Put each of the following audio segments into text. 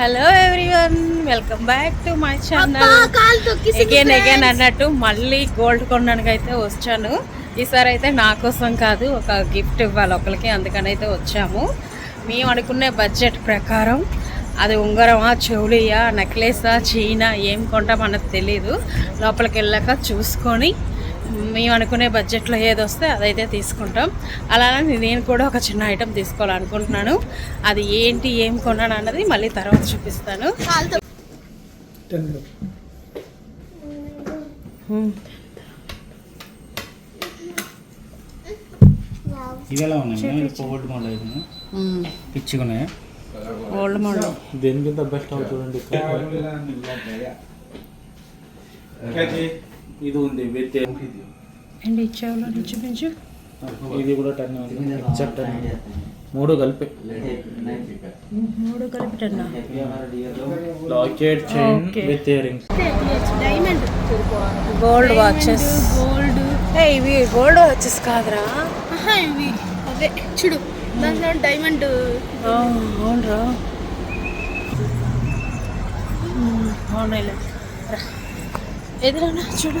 Hello everyone welcome back to my channel again again అన్నట్టు మళ్ళీ gold కొనడానికి అయితే వచ్చాను. ఈసారి అయితే నా కోసం కాదు ఒక గిఫ్ట్ ఇవ్వాలి ఒకరికి అందుకని అయితే వచ్చాము. మేము అనుకునే బడ్జెట్ ప్రకారం అది ఉంగరమా చెవులియా నెక్లెసా చీనా ఏం కొంటాం అన్నది తెలియదు లోపలికి వెళ్ళాక చూసుకొని మేము అనుకునే బడ్జెట్లో ఏది వస్తే అదైతే తీసుకుంటాం. అలానే నేను కూడా ఒక చిన్న ఐటెం తీసుకోవాలనుకుంటున్నాను. అది ఏంటి ఏం కొన్నాను అన్నది మళ్ళీ తర్వాత చూపిస్తాను. ఇవి ఎలా ఉన్నాయి? ఓల్డ్ మోడల్ అయితే పిచ్చిగా ఉన్నాయా? ఓల్డ్ మోడల్ దేనికింత బెస్ట్ అవుతుంది చూడండి ఇది ఉంది విత్ అండి ఇచ్చేవాళ్ళు చూపించు. ఇది కూడా టెన్ ఎగ్జాక్ట్ టెన్ మూడు కలిపి. మూడు కలిపిటన్నా locket chain. With earrings diamond gold watches gold ఇవి గోల్డ్ వాచెస్ కాదురా. ఆహా ఇవి. అవే. చూడు దాంట్లో డైమండ్ ఆ, అవునరా. రా. ఎదురన్నా చూడు.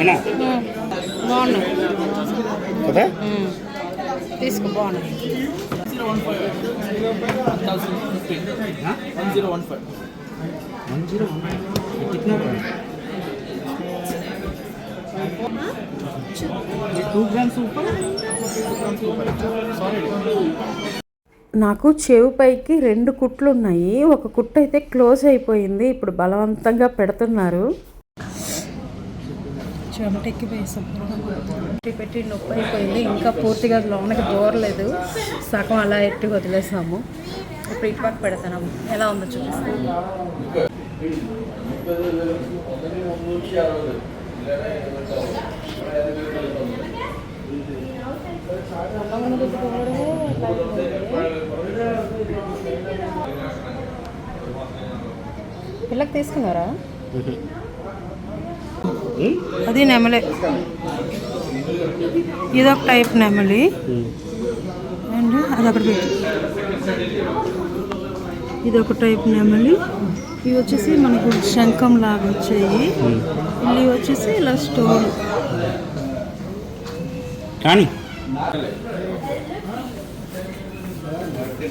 నాకు కదా? తీసుకో నాకు రెండు కుట్లు ఉన్నాయి ఒక కుట్టు అయితే క్లోజ్ అయిపోయింది. ఇప్పుడు బలవంతంగా పెడుతున్నారు. చెమటెక్కి పెట్టి పెట్టి నొప్పి అయిపోయింది ఇంకా పూర్తిగా లోనకి దూరలేదు సగం అలా ఎట్టి వదిలేసాము. ఇప్పుడు ఇటు పక్క పెడతాము ఎలా ఉందో చూపిస్తాను. పిల్లకి తీసుకున్నారా? అది నెమలే. ఇదొక టైప్ నెమలి. అండ్ అదొకటి పెట్టి. ఇదొక టైప్ నెమలి. ఇవి వచ్చేసి మనకు శంఖం లాగా వచ్చాయి. ఇవి వచ్చేసి ఇలా స్టోన్. కానీ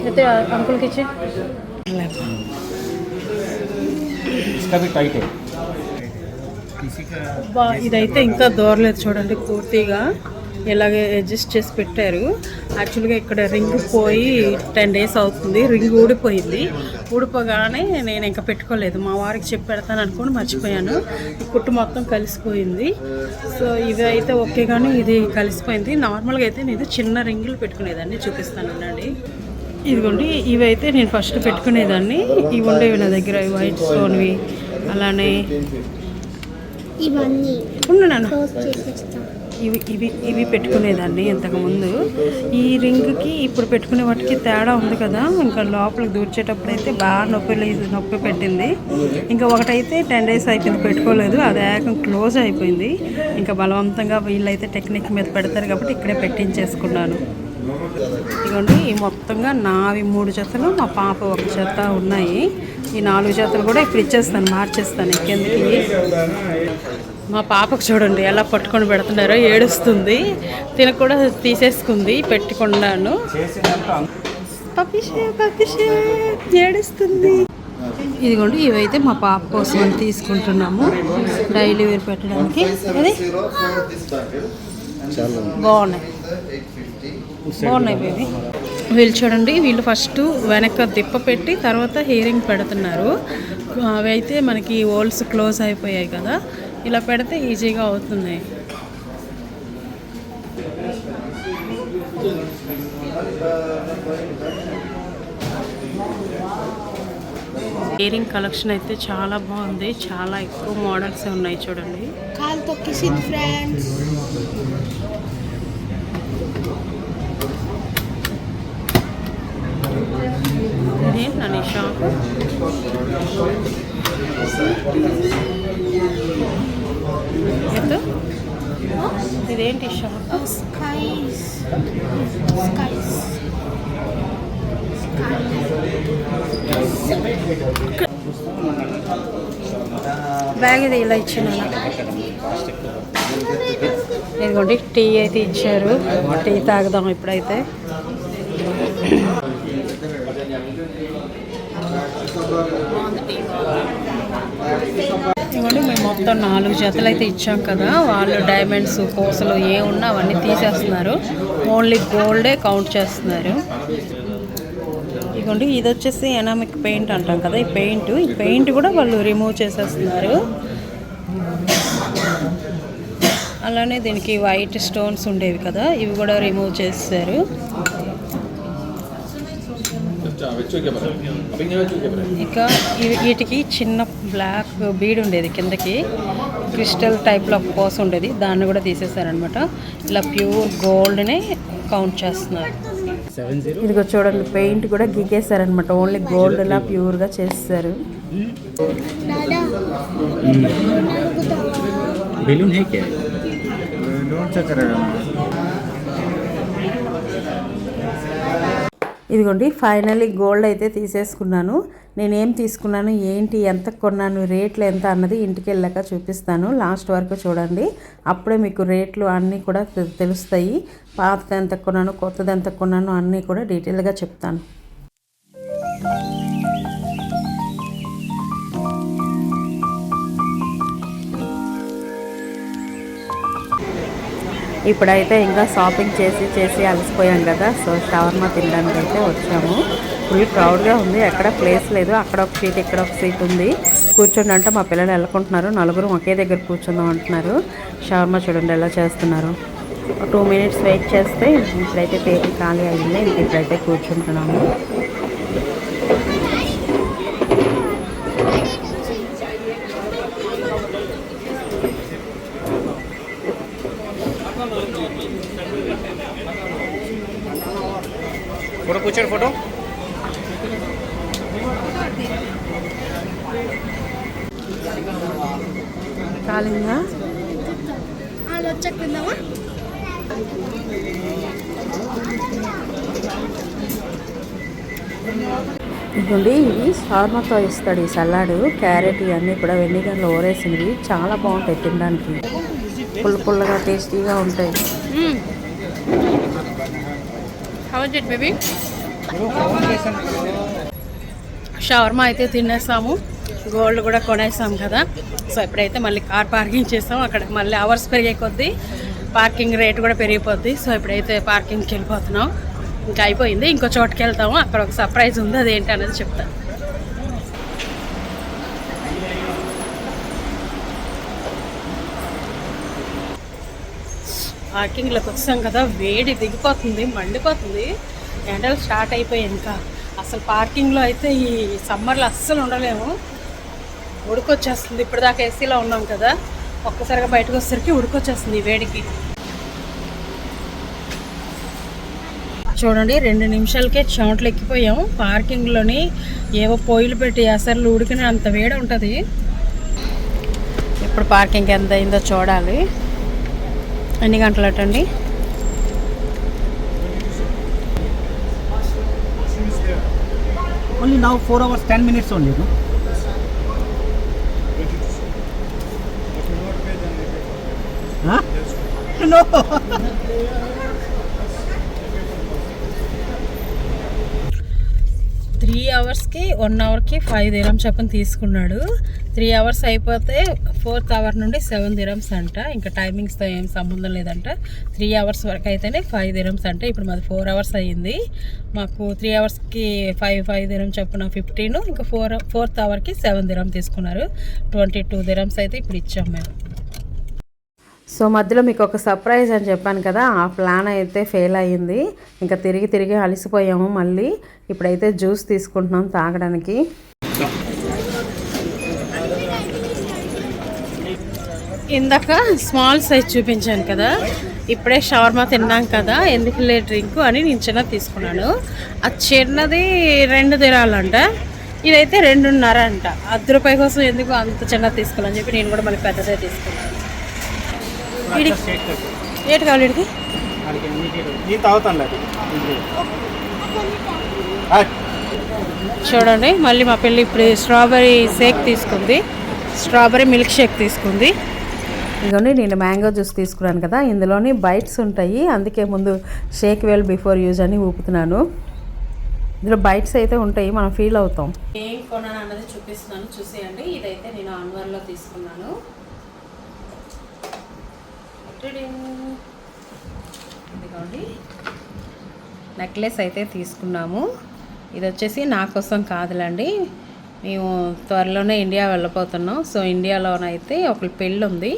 అయితే అంకుల్కి ఇచ్చి इसका भी टाइट है బా ఇదైతే ఇంకా దూరలేదు చూడండి పూర్తిగా ఇలాగే అడ్జస్ట్ చేసి పెట్టారు. యాక్చువల్గా ఇక్కడ రింగ్ పోయి టెన్ డేస్ అవుతుంది. రింగ్ ఊడిపోయింది. ఊడిపోగానే నేను ఇంకా పెట్టుకోలేదు. మా వారికి చెప్పి పెడతాను అనుకుని మర్చిపోయాను. కుట్టు మొత్తం కలిసిపోయింది. సో ఇవి అయితే ఓకే కానీ ఇది కలిసిపోయింది. నార్మల్గా అయితే నేను చిన్న రింగులు పెట్టుకునేదాన్ని చూపిస్తాను అండి ఇదిగోండి ఇవైతే నేను ఫస్ట్ పెట్టుకునేదాన్ని. ఇవి ఉండేవి నా దగ్గర వైట్ స్టోన్వి అలానే ఇవన్నీ. ఉండు ఇవి ఇవి ఇవి పెట్టుకునేదాన్ని ఇంతకుముందు. ఈ రింగ్కి ఇప్పుడు పెట్టుకునే వాటికి తేడా ఉంది కదా. ఇంకా లోపలికి దూర్చేటప్పుడు అయితే బాగా నొప్పి నొప్పి పెట్టింది. ఇంకా ఒకటైతే టెన్ డేస్ అయిపోయింది పెట్టుకోలేదు. అది ఏకం క్లోజ్ అయిపోయింది. ఇంకా బలవంతంగా వీళ్ళైతే టెక్నిక్ మీద పెడతారు కాబట్టి ఇక్కడే పెట్టించేసుకున్నాను. ఇదిగోండి ఈ మొత్తంగా నావి మూడు జతలు మా పాప ఒక జత ఉన్నాయి. ఈ నాలుగు జతలు కూడా ఇప్పుడు ఇచ్చేస్తాను మార్చేస్తాను కిందకి మా పాపకు చూడండి ఎలా పట్టుకొని పెడుతున్నారో ఏడుస్తుంది. తిన కూడా తీసేసుకుంది పెట్టుకున్నాను. ఏడుస్తుంది. ఇదిగోండి ఇవైతే మా పాప కోసం అని తీసుకుంటున్నాము. డైలీ వేరు పెట్టడానికి. అది? బాగున్నాయి. బాగున్నాయి బేబీ వీళ్ళు చూడండి వీళ్ళు ఫస్ట్ వెనక దిప్ప పెట్టి తర్వాత హీరింగ్ పెడుతున్నారు. అవి అయితే మనకి హోల్స్ క్లోజ్ అయిపోయాయి కదా. ఇలా పెడితే ఈజీగా అవుతుంది. ఇయరింగ్ కలెక్షన్ అయితే చాలా బాగుంది. చాలా ఎక్కువ మోడల్స్ ఉన్నాయి చూడండి. కాలు తొక్కిసింది ఫ్రెండ్స్. ఇదేంటి నా షాప్? ఎంత ఇదేంటి స్కైస్. బ్యాగ్ ఇది ఇలా ఇచ్చిన ఇదిగోండి టీ అయితే ఇచ్చారు. టీ తాగుదాం ఇప్పుడైతే. ఇదిగోండి మేము మొత్తం నాలుగు జతలు అయితే ఇచ్చాం కదా. వాళ్ళు డైమండ్స్ కోసలు ఏ ఉన్నా అవన్నీ తీసేస్తున్నారు. ఓన్లీ గోల్డే కౌంట్ చేస్తున్నారు. ఇదిగోండి ఇది వచ్చేసి ఎనామిక్ పెయింట్ అంటాం కదా ఈ పెయింట్ ఈ పెయింట్ కూడా వాళ్ళు రిమూవ్ చేసేస్తున్నారు. అలానే దీనికి వైట్ స్టోన్స్ ఉండేవి కదా ఇవి కూడా రిమూవ్ చేస్తారు ఇంకా వీటికి చిన్న బ్లాక్ బీడ్ ఉండేది కిందకి. క్రిస్టల్ టైప్లో పోస్ ఉండేది. దాన్ని కూడా తీసేశారనమాట ఇలా ప్యూర్ గోల్డ్ని కౌంట్ చేస్తున్నారు. ఇదిగో చూడండి పెయింట్ కూడా గీకేశారనమాట ఓన్లీ గోల్డ్ ఇలా ప్యూర్గా చేస్తారు. బెలూన్ ఇదిగోండి ఫైనల్లీ గోల్డ్ అయితే తీసేసుకున్నాను. నేనేం తీసుకున్నాను ఏంటి ఎంత కొన్నాను రేట్లు ఎంత అన్నది ఇంటికి వెళ్ళాక చూపిస్తాను. లాస్ట్ వరకు చూడండి. అప్పుడే మీకు రేట్లు అన్నీ కూడా తె- తెలుస్తాయి. పాతది ఎంత కొన్నాను కొత్తది ఎంత కొన్నాను అన్నీ కూడా డీటెయిల్గా చెప్తాను. ఇప్పుడైతే ఇంకా షాపింగ్ చేసి చేసి అలసిపోయాం కదా. సో షవర్మా తినడానికి అయితే వచ్చాము. ఫుల్ క్రౌడ్గా ఉంది. ఎక్కడ ప్లేస్ లేదు. అక్కడ ఒక సీట్ ఇక్కడ ఒక సీట్ ఉంది. కూర్చోండి అంటే మా పిల్లలు వెళ్ళుకుంటున్నారు నలుగురు ఒకే దగ్గర కూర్చుందాం అంటున్నారు. షవర్మా చూడండి ఎలా చేస్తున్నారు. టూ మినిట్స్ వెయిట్ చేస్తే ఇప్పుడైతే టేబుల్ ఖాళీ అయింది. ఇప్పుడైతే కూర్చుంటున్నాము. చూపించండి ఫోటో. కాలిందా? వాళ్ళు ఇదిగోండి ఇస్తాడు ఈ సలాడు క్యారెట్ ఇవన్నీ కూడా వెన్నిగర్లో ఓరేసినవి. చాలా బాగుంటాయి తినడానికి. పుల్ల పుల్లగా టేస్టీగా ఉంటాయి. How? షవర్మా అయితే తినేసాము. గోల్డ్ కూడా కొనేసాం కదా. సో ఇప్పుడైతే మళ్ళీ కార్ పార్కింగ్ చేస్తాం. అక్కడ మళ్ళీ అవర్స్ పెరిగే కొద్దీ పార్కింగ్ రేట్ కూడా పెరిగిపోద్ది. సో ఇప్పుడైతే పార్కింగ్కి వెళ్ళిపోతున్నాం. ఇంకా అయిపోయింది. ఇంకో చోటుకి వెళ్తాము. అక్కడ ఒక సర్ప్రైజ్ ఉంది. అదేంటి అనేది చెప్తాను పార్కింగ్లోకి వచ్చాం కదా. వేడి దిగిపోతుంది. మండిపోతుంది. ఎండలు స్టార్ట్ అయిపోయాయి ఇంకా. అసలు పార్కింగ్లో అయితే ఈ సమ్మర్లో అస్సలు ఉండలేము. ఉడికొచ్చేస్తుంది. ఇప్పటిదాకా ఏసీలో ఉన్నాం కదా. ఒక్కసారిగా బయటకు వచ్చేసరికి ఉడికొచ్చేస్తుంది వేడికి. చూడండి రెండు నిమిషాలకే చెమటలు ఎక్కిపోయాం. పార్కింగ్లోని ఏవో పొయ్యిలు పెట్టి అసలు ఉడికిన అంత వేడి ఉంటుంది. ఇప్పుడు పార్కింగ్ ఎంత అయిందో చూడాలి. ఎన్ని గంటలటండి? ఓన్లీ నా four hours ten minutes only no three అవర్స్కి వన్ అవర్కి ఫైవ్ దిరమ్స్ చెప్పని తీసుకున్నాడు. త్రీ అవర్స్ అయిపోతే ఫోర్త్ అవర్ నుండి సెవెన్ దిరమ్స్ అంట. ఇంకా టైమింగ్స్తో ఏం సంబంధం లేదంట. త్రీ అవర్స్ వరకు అయితేనే ఫైవ్ దిరమ్స్ అంటే. ఇప్పుడు మాది ఫోర్ అవర్స్ అయ్యింది. మాకు త్రీ అవర్స్కి ఫైవ్ ఫైవ్ దిరం చొప్పున ఫిఫ్టీన్ ఇంకా ఫోర్ ఫోర్త్ అవర్కి సెవెన్ దిరం తీసుకున్నారు. ట్వంటీ టూ దిరమ్స్ అయితే ఇప్పుడు ఇచ్చాం మేము. సో మధ్యలో మీకు ఒక సర్ప్రైజ్ అని చెప్పాను కదా ఆ ప్లాన్ అయితే ఫెయిల్ అయ్యింది. ఇంకా తిరిగి తిరిగి అలసిపోయాము మళ్ళీ. ఇప్పుడైతే జ్యూస్ తీసుకుంటున్నాం తాగడానికి. ఇందాక స్మాల్ సైజ్ చూపించాను కదా. ఇప్పుడే షవర్మా తిన్నాం కదా. ఎందుకు లే డ్రింక్ అని నేను చిన్నది తీసుకున్నాను. ఆ చిన్నది రెండు తినాలంట ఇదైతే రెండున్నర అంట. అర్ధ రూపాయి కోసం ఎందుకు అంత చిన్నది తీసుకోవాలని చెప్పి నేను కూడా మళ్ళీ పెద్దదే తీసుకున్నాను. ఏటి కావాలి చూడండి మళ్ళీ మా పిల్లి ఇప్పుడు స్ట్రాబెరీ షేక్ తీసుకుంది. స్ట్రాబెరీ మిల్క్ షేక్ తీసుకుంది. ఇదిగోండి నేను మ్యాంగో జ్యూస్ తీసుకున్నాను కదా ఇందులోని బైట్స్ ఉంటాయి. అందుకే ముందు షేక్ వెల్ బిఫోర్ యూజ్ అని ఊపుతున్నాను. ఇందులో బైట్స్ అయితే ఉంటాయి మనం ఫీల్ అవుతాం. ఏం కొన్నాను అన్నది చూపిస్తున్నాను చూసేయండి. ఇదైతే నేను ఆన్వర్లో తీసుకున్నాను. ఇదిగోండి. నెక్లెస్ అయితే తీసుకున్నాము. ఇది వచ్చేసి నా కోసం కాదులండి. మేము త్వరలోనే ఇండియా వెళ్ళిపోతున్నాం సో ఇండియాలోనైతే ఒక పెళ్ళి ఉంది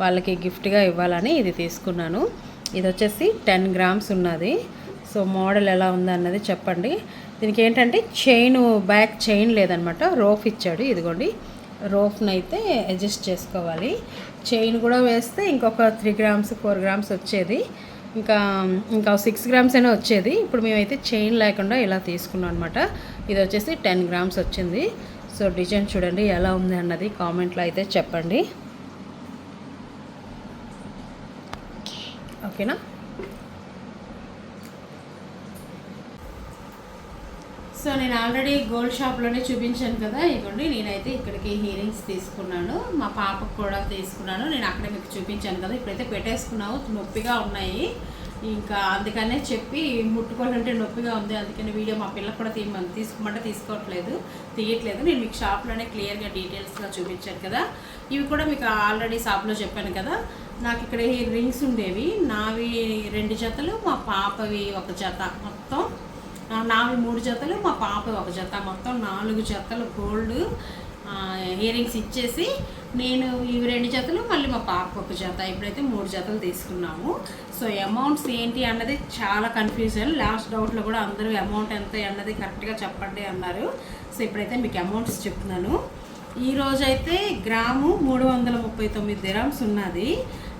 వాళ్ళకి గిఫ్ట్గా ఇవ్వాలని ఇది తీసుకున్నాను. ఇది వచ్చేసి టెన్ గ్రామ్స్ ఉన్నది. సో మోడల్ ఎలా ఉంది అన్నది చెప్పండి. దీనికి ఏంటంటే చైన్ బ్యాక్ చైన్ లేదనమాట. రోఫ్ ఇచ్చాడు. ఇదిగోండి. రోఫ్ని అయితే అడ్జస్ట్ చేసుకోవాలి. చైన్ కూడా వేస్తే ఇంకొక త్రీ గ్రామ్స్ ఫోర్ గ్రామ్స్ వచ్చేది. ఇంకా ఇంకా సిక్స్ గ్రామ్స్ అయినా వచ్చేది. ఇప్పుడు మేమైతే చైన్ లేకుండా ఇలా తీసుకున్నాం అనమాట ఇది వచ్చేసి టెన్ గ్రామ్స్ వచ్చింది. సో డిజైన్ చూడండి ఎలా ఉంది అన్నది కామెంట్లో అయితే చెప్పండి. ఓకేనా? సో నేను ఆల్రెడీ గోల్డ్ షాప్లోనే చూపించాను కదా ఇవ్వండి నేనైతే ఇక్కడికి హీరింగ్స్ తీసుకున్నాను. మా పాపకు కూడా తీసుకున్నాను. నేను అక్కడే మీకు చూపించాను కదా ఇప్పుడైతే పెట్టేసుకున్నావు నొప్పిగా ఉన్నాయి. ఇంకా అందుకనే చెప్పి ముట్టుకోవాలంటే నొప్పిగా ఉంది అందుకని వీడియో మా పిల్లకి కూడా తీయమని తీసుకోమంటే తీసుకోవట్లేదు తీయట్లేదు. నేను మీకు షాప్లోనే క్లియర్గా డీటెయిల్స్గా చూపించాను కదా. ఇవి కూడా మీకు ఆల్రెడీ షాప్లో చెప్పాను కదా. నాకు ఇక్కడ ఈ రింగ్స్ ఉండేవి. నావి రెండు జతలు మా పాపవి ఒక జత మొత్తం. నావి మూడు జతలు మా పాప ఒక జత మొత్తం. నాలుగు జతలు గోల్డ్ ఇయర్ రింగ్స్ ఇచ్చేసి నేను ఇవి రెండు జతలు మళ్ళీ మా పాప ఒక జత. ఇప్పుడైతే మూడు జతలు తీసుకున్నాము. సో అమౌంట్స్ ఏంటి అన్నది చాలా కన్ఫ్యూజన్ లాస్ట్ డౌట్లో కూడా అందరూ అమౌంట్ ఎంత అన్నది కరెక్ట్గా చెప్పండి అన్నారు. సో ఇప్పుడైతే మీకు అమౌంట్స్ చెప్తున్నాను. ఈరోజైతే గ్రాము మూడు వందల ముప్పై తొమ్మిది దిరామ్స్ ఉన్నది.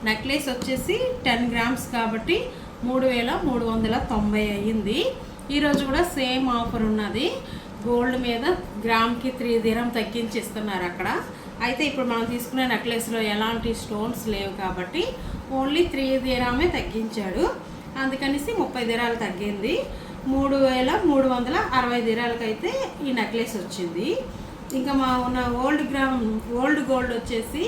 నెక్లెస్ వచ్చేసి టెన్ గ్రామ్స్ కాబట్టి మూడు వేల మూడు వందల తొంభై అయ్యింది. ఈరోజు కూడా సేమ్ ఆఫర్ ఉన్నది. గోల్డ్ మీద గ్రామ్కి త్రీ దిరం తగ్గించి ఇస్తున్నారు అక్కడ. అయితే ఇప్పుడు మనం తీసుకునే నెక్లెస్లో ఎలాంటి స్టోన్స్ లేవు కాబట్టి ఓన్లీ త్రీ దిరామే తగ్గించాడు. అందుకనేసి ముప్పై దిరాలు తగ్గింది. మూడు వేల మూడు వందల అరవై దిరాలకైతే ఈ నెక్లెస్ వచ్చింది. ఇంకా మా ఉన్న ఓల్డ్ గ్రామ్ ఓల్డ్ గోల్డ్ వచ్చేసి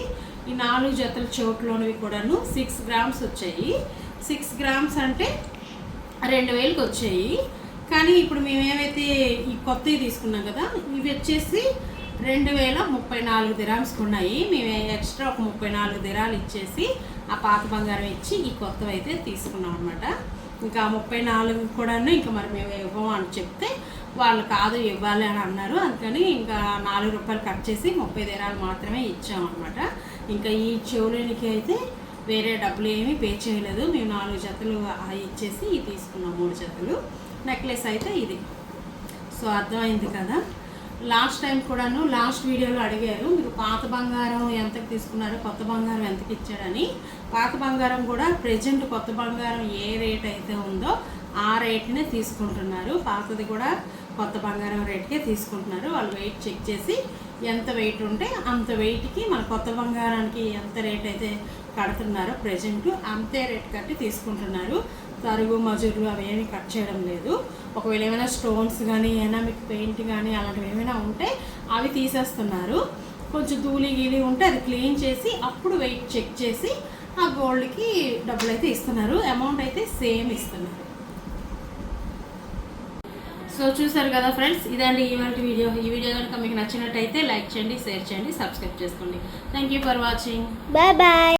ఈ నాలుగు జతల చోట్లోనివి కూడాను సిక్స్ గ్రామ్స్ వచ్చాయి. సిక్స్ గ్రామ్స్ అంటే రెండు వేలకు వచ్చాయి. కానీ ఇప్పుడు మేము ఏమైతే ఈ కొత్తవి తీసుకున్నాం కదా ఇవి వచ్చేసి రెండు వేల ముప్పై నాలుగు దిరామ్స్ ఉన్నాయి. మేము ఎక్స్ట్రా ఒక ముప్పై నాలుగు దిరాలు ఇచ్చేసి ఆ పాత బంగారం ఇచ్చి ఈ కొత్తవి అయితే తీసుకున్నాం అనమాట ఇంకా ముప్పై నాలుగు కూడాను ఇంకా మరి మేము ఇవ్వము అని చెప్తే వాళ్ళు కాదు ఇవ్వాలి అని అన్నారు. అందుకని ఇంకా నాలుగు రూపాయలు కట్ చేసి ముప్పై దిరాలు మాత్రమే ఇచ్చామన్నమాట ఇంకా ఈ చెవులకి అయితే వేరే డబ్బులు ఏమీ పే చేయలేదు. మేము నాలుగు జతలు ఇచ్చేసి ఇది తీసుకున్నాం మూడు జతలు. నెక్లెస్ అయితే ఇది. సో అర్థమైంది కదా? లాస్ట్ టైం కూడాను లాస్ట్ వీడియోలో అడిగారు మీరు పాత బంగారం ఎంతకు తీసుకున్నారు? కొత్త బంగారం ఎంతకి ఇచ్చారని? పాత బంగారం కూడా ప్రజెంట్ కొత్త బంగారం ఏ రేట్ అయితే ఉందో ఆ రేట్నే తీసుకుంటున్నారు. పాతది కూడా కొత్త బంగారం రేట్కే తీసుకుంటున్నారు. వాళ్ళు వెయిట్ చెక్ చేసి ఎంత వెయిట్ ఉంటే అంత వెయిట్కి మన కొత్త బంగారానికి ఎంత రేట్ అయితే కడుతున్నారో ప్రజెంట్ అంతే రేట్ కట్టి తీసుకుంటున్నారు. తరుగు మజుర్లు అవి ఏమీ కట్ చేయడం లేదు. ఒకవేళ ఏమైనా స్టోన్స్ కానీ ఎనామిక్ పెయింట్ కానీ అలాంటివి ఏమైనా ఉంటే అవి తీసేస్తున్నారు. కొంచెం ధూళి గీలి ఉంటే అది క్లీన్ చేసి అప్పుడు వెయిట్ చెక్ చేసి ఆ గోల్డ్కి డబ్బులు అయితే ఇస్తున్నారు. అమౌంట్ అయితే సేమ్ ఇస్తున్నారు. సో చూసారు కదా ఫ్రెండ్స్ ఇదండి ఇవాళ వీడియో. ఈ వీడియో కనుక మీకు నచ్చినట్టయితే లైక్ చేయండి షేర్ చేయండి సబ్స్క్రైబ్ చేసుకోండి. Thank you for watching bye bye